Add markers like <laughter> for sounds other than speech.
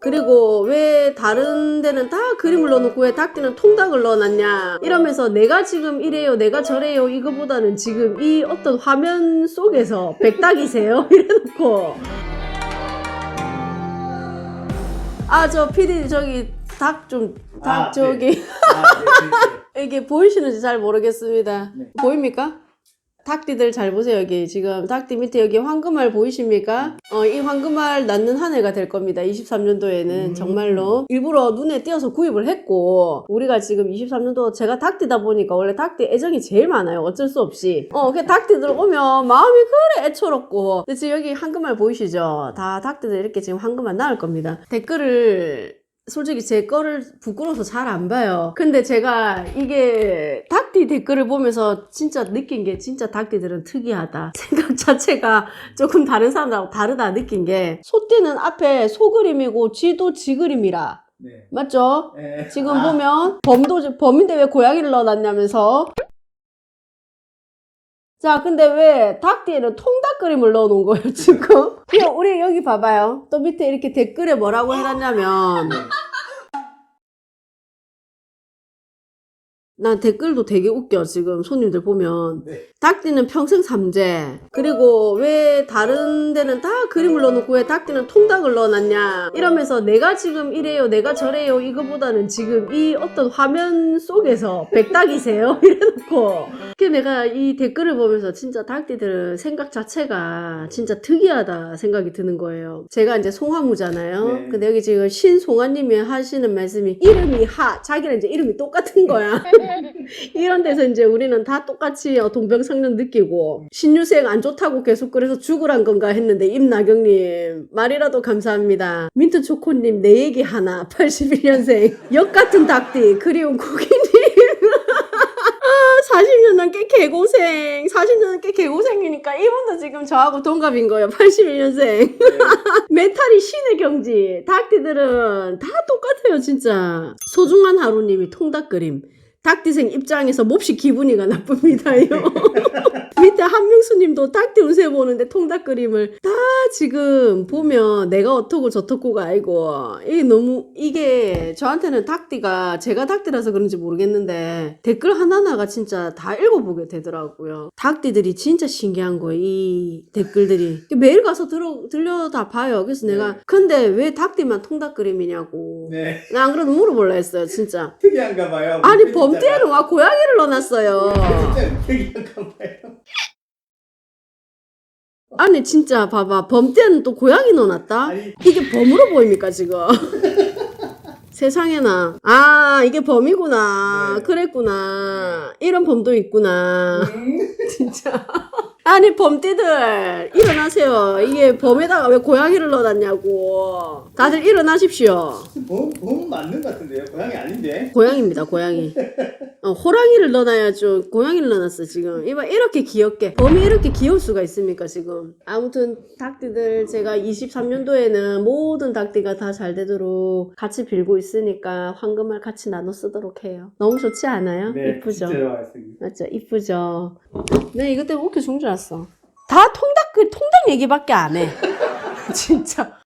그리고 왜 다른 데는 다 그림을 넣어놓고 왜 닭띠는 통닭을 넣어놨냐 이러면서 내가 지금 이래요 내가 저래요 이거보다는 지금 이 어떤 화면 속에서 백닭이세요 <laughs> 이래놓고 아저 PD 저기 닭 좀닭 아, 저기 아, 네, 네, <laughs> 이게 보이시는지 잘 모르겠습니다. 네. 보입니까? 닭띠들 잘 보세요 여기 지금 닭띠 밑에 여기 황금알 보이십니까? 어, 이 황금알 낳는 한 해가 될 겁니다. 23년도에는 음. 정말로 일부러 눈에 띄어서 구입을 했고 우리가 지금 23년도 제가 닭띠다 보니까 원래 닭띠 애정이 제일 많아요. 어쩔 수 없이. 어, 그 닭띠들 오면 마음이 그래 애처롭고. 근데 지금 여기 황금알 보이시죠? 다 닭띠들 이렇게 지금 황금알 낳을 겁니다. 댓글을 솔직히 제 거를 부끄러워서 잘 안 봐요. 근데 제가 이게 닭띠 댓글을 보면서 진짜 느낀 게 진짜 닭띠들은 특이하다. <laughs> 생각 자체가 조금 다른 사람들하고 다르다 느낀 게 소띠는 앞에 소그림이고 쥐도 지그림이라. 네. 맞죠? 네. 지금 아, 보면 범도 범인데 왜 고양이를 넣어놨냐면서 자 근데 왜 닭띠에는 통닭 그림을 넣어 놓은 거예요 지금 <laughs> 우리 여기 봐봐요 또 밑에 이렇게 댓글에 뭐라고 해놨냐면 난 댓글도 되게 웃겨 지금 손님들 보면. 네. 닭띠는 평생 삼재. 그리고 왜 다른 데는 다 그림을 넣어놓고 왜 닭띠는 통닭을 넣어놨냐? 이러면서 내가 지금 이래요 내가 저래요 이거보다는 지금 이 어떤 화면 속에서 백닭이세요? <laughs> 이래놓고. 그 내가 이 댓글을 보면서 진짜 닭띠들은 생각 자체가 진짜 특이하다 생각이 드는 거예요. 제가 이제 송하무잖아요. 네. 근데 여기 지금 신송아님이 하시는 말씀이 이름이 하 자기랑 이제 이름이 똑같은 거야 <laughs> <laughs> 이런 데서 이제 우리는 다 똑같이 어, 동병상련 느끼고 신유생 안 좋다고 계속 그래서 죽으란 건가 했는데 임나경님 말이라도 감사합니다. 민트초코님 내 얘기 하나. <laughs> 81년생 역 같은 닭띠 그리운 고객님. <laughs> 아 40년 넘게 개고생. 40년 넘게 개고생이니까 이분도 지금 저하고 동갑인 거예요. 81년생. 메탈이 신의 경지. 닭띠들은 다 똑같아요 진짜. 소중한 하루님이 통닭 그림 닭띠생 입장에서 몹시 기분이가 나쁩니다요. <laughs> 밑에 한명수님도 닭띠 운 세 보는데 통닭 그림을 다 지금 보면 내가 어떻고 저떻고가 아니고 이게 너무 이게 저한테는 닭띠가 제가 닭띠라서 그런지 모르겠는데 댓글 하나하나가 진짜 다 읽어보게 되더라고요. 닭띠들이 진짜 신기한 거예요. 이 댓글들이 매일 가서 들어 들려 다 봐요. 그래서 네. 내가 근데 왜 닭띠만 통닭 그림이냐고. 네. 나 안 그래도 물어볼라 했어요, 진짜. 특이한가 봐요. 아니 우리 범띠에는 와 고양이를 넣어놨어요. 진짜 특이한가 봐요. 아니 진짜 봐봐 범띠에는 또 고양이 넣어놨다. 이게 범으로 보입니까 지금? <laughs> 세상에나 아 이게 범이구나 네. 그랬구나 이런 범도 있구나 음, <laughs> 진짜 아니 범띠들 일어나세요 이게 범에다가 왜 고양이를 넣어놨냐고 다들 일어나십시오 봄, 봄 맞는 것 같은데요. 고양이 아닌데. 고양이입니다, 고양이. <laughs> 어, 호랑이를 넣어놔야죠. 고양이를 넣어놨어, 지금. 이봐, 이렇게 귀엽게. 범이 이렇게 귀여울 수가 있습니까, 지금. 아무튼, 닭띠들, 제가 23년도에는 모든 닭띠가 다 잘 되도록 같이 빌고 있으니까 황금알 같이 나눠 쓰도록 해요. 너무 좋지 않아요? 이쁘죠? 네, 좋아했습니다. 맞죠? 이쁘죠? 네, 이것 때문에 웃겨 죽는 줄 알았어. 다 통닭, 그, 통닭 얘기밖에 안 해. <laughs> 진짜.